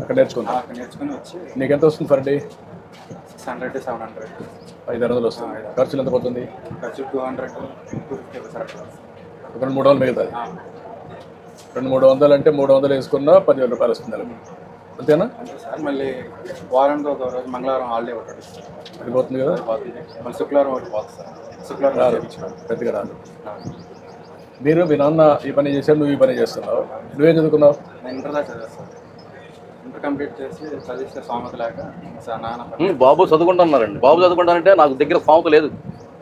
అక్కడ నేర్చుకున్నా అక్కడ నేర్చుకుని వచ్చి నీకు ఎంత వస్తుంది per day six hundred seven hundred. ఐదు వందలు వస్తుంది. ఖర్చులు ఎంత పోతుంది ఖర్చు two hundred two fifty sir ఒక రెండు మూడు వందలు మిగులుతుంది రెండు మూడు వందలు అంటే మూడు వందలు వేసుకున్నా పదివేల రూపాయలు వస్తుంది అంతేనా? అంతే సార్. మళ్ళీ వారానికి ఒక రోజు మంగళవారం హాలిడే ఒకటి. అది పోతుంది కదా? మళ్ళీ శుక్రవారం ఒకటి పోతుంది సార్. శుక్రవారం. పెద్దగా రాదు. మీరు మీ నాన్న ఈ పని చేశారు నువ్వు ఈ పని చేస్తున్నావు. నువ్వేం చదువుకున్నావు? నేను ఇంటర్ దాకా చదివాను సార్. కంప్లీట్ చేసి చదివిస్తే లేక బాబు చదువుకుంటున్నారండి. బాబు చదువుకుంటానంటే నాకు దగ్గర ఫామ్ లేదు.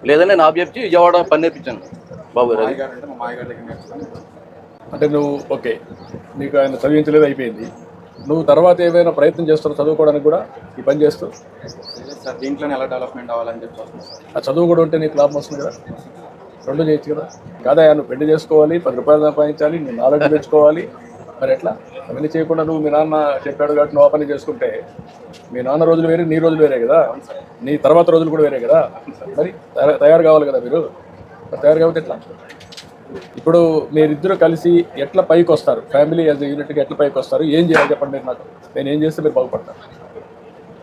లేదని నేను ఆబ్జెక్ట్ విజయవాడ పని నేర్పించాను బాబు అంటే మా మాయగారి దగ్గర నేర్చుకుని అంటే నువ్వు ఓకే నీకు ఆయన చదివించలేదు అయిపోయింది. నువ్వు తర్వాత ఏమైనా ప్రయత్నం చేస్తున్నావు చదువుకోవడానికి కూడా ఈ పని చేస్తూ? సార్ దీంట్లోనే ఎలా డెవలప్మెంట్ అవ్వాలని చెప్పి ఆ చదువు కూడా ఉంటే నీకు లాభం వస్తుంది కదా? రెండు చేయొచ్చు కదా? కాదా నువ్వు పెళ్ళి చేసుకోవాలి పది రూపాయలు సంపాదించాలి నీ నాలెడ్జ్ తెచ్చుకోవాలి మరి ఎట్లా? అవన్నీ చేయకుండా నువ్వు మీ నాన్న చెప్పాడు కాబట్టి నువ్వు ఆ పని చేసుకుంటే మీ నాన్న రోజులు వేరే నీ రోజులు వేరే కదా? నీ తర్వాత రోజులు కూడా వేరే కదా? మరి తయారు- తయారు కావాలి కదా మీరు? మరి తయారు కాబట్టి ఎట్లా? ఇప్పుడు మీరిద్దరు కలిసి ఎట్లా పైకి వస్తారు? ఫ్యామిలీ యాజ్ యూనిట్గా ఎట్లా పైకి వస్తారు? ఏం చేయాలి చెప్పండి మీరు నాకు. నేను ఏం చేస్తే మీరు బాగుపడతారు?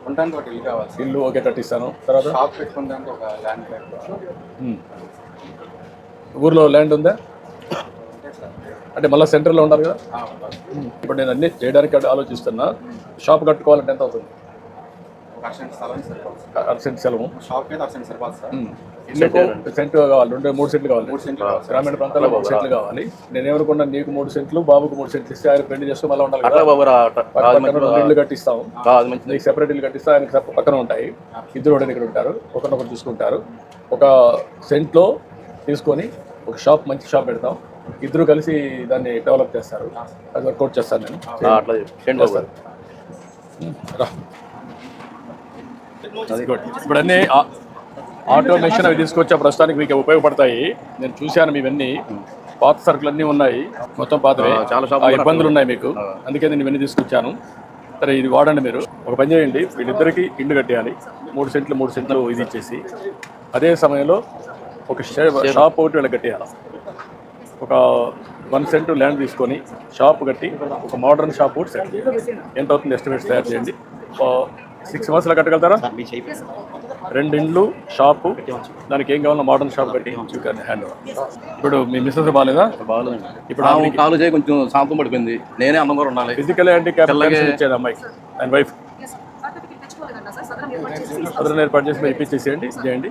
ఉండడానికి ఒక ఇల్లు కావాలి. ఇల్లు ఒకే కట్టిస్తాను. తర్వాత? షాప్ పెట్టుకోవడానికి ఒక ల్యాండ్. ఊర్లో ల్యాండ్ ఉందా? అంటే మళ్ళీ సెంటర్లో ఉండాలి కదా. ఇప్పుడు నేను అన్ని చేయడానికి ఆలోచిస్తున్నా. షాప్ కట్టుకోవాలంటే ఎంత అవుతుంది? అర్సెంట్ సెలవు? సెంట్ కావాలి. రెండు మూడు సెంట్లు కావాలి. గ్రామీణ ప్రాంతాల్లో మూడు సెంట్లు కావాలి. నేను ఏమనుకున్నా నీకు మూడు సెంట్లు బాబుకు మూడు సెంట్లు ఇస్తే ఆయన పెళ్ళి చేస్తూ మళ్ళీ ఉండాలి ఇల్లు కట్టిస్తాం ఆ, అది మంచిది నీకు సెపరేట్ ఇల్లు కట్టిస్తే ఆయనకి separate పక్కన ఉంటాయి. ఇద్దరు ఒకటి ఇక్కడ ఉంటారు. ఒకరినొకరు చూసుకుంటారు. ఒక సెంట్లో తీసుకొని ఒక షాప్ మంచి షాప్ పెడతాం. ఇద్దరు కలిసి దాన్ని డెవలప్ చేస్తారు. అది వర్కౌట్ చేస్తాను నేను. అట్లా. చేయండి ఇప్పుడు అన్ని ఆటోమేషన్ అవి తీసుకొచ్చే ప్రస్తుతానికి మీకు ఉపయోగపడతాయి. నేను చూశాను ఇవన్నీ పాత సరుకులు అన్నీ ఉన్నాయి. మొత్తం పాతవే. ఆ, చాలా ఇబ్బందులు ఉన్నాయి మీకు. అందుకే నేను ఇవన్నీ తీసుకొచ్చాను. సరే ఇది వాడండి మీరు. ఒక పని చేయండి. వీళ్ళిద్దరికి ఇల్లు కట్టేయాలి. మూడు సెంట్లు మూడు సెంట్లు ఇది ఇచ్చేసి. అదే సమయంలో ఒక షాప్ ఒకటి వీళ్ళకి కట్టేయాలి. ఒక వన్ సెంట్ ల్యాండ్ తీసుకొని షాప్ కట్టి ఒక మోడర్న్ షాప్ ఒకటి సెట్ ఎంత అవుతుంది ఎస్టిమేట్స్ తయారు చేయండి. సిక్స్ మంత్స్లో కట్టగలుగుతారా? రెండు ఇండ్లు షాపు. దానికి ఏం కావాలన్నా మోడర్న్ షాప్ కట్టి హ్యాండ్ ఇప్పుడు మీ మిస్సెస్ బాగాలేదా బాగాలేదండి. ఇప్పుడు కాలు చేయి కొంచెం శాంతం పడిపోయింది. నేనే అన్నం కూడా ఉండాలి ఫిజికల్ హ్యాండిక్యాప్ ఇచ్చేది అమ్మాయి అండ్ వైఫ్ అదనం ఏర్పాటు చేసి మీరు ఇప్పించేసేయండి చేయండి.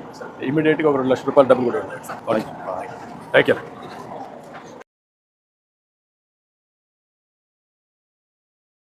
ఇమీడియట్గా ఒక రెండు లక్షల రూపాయలు డబ్బులు కూడా థ్యాంక్ యూ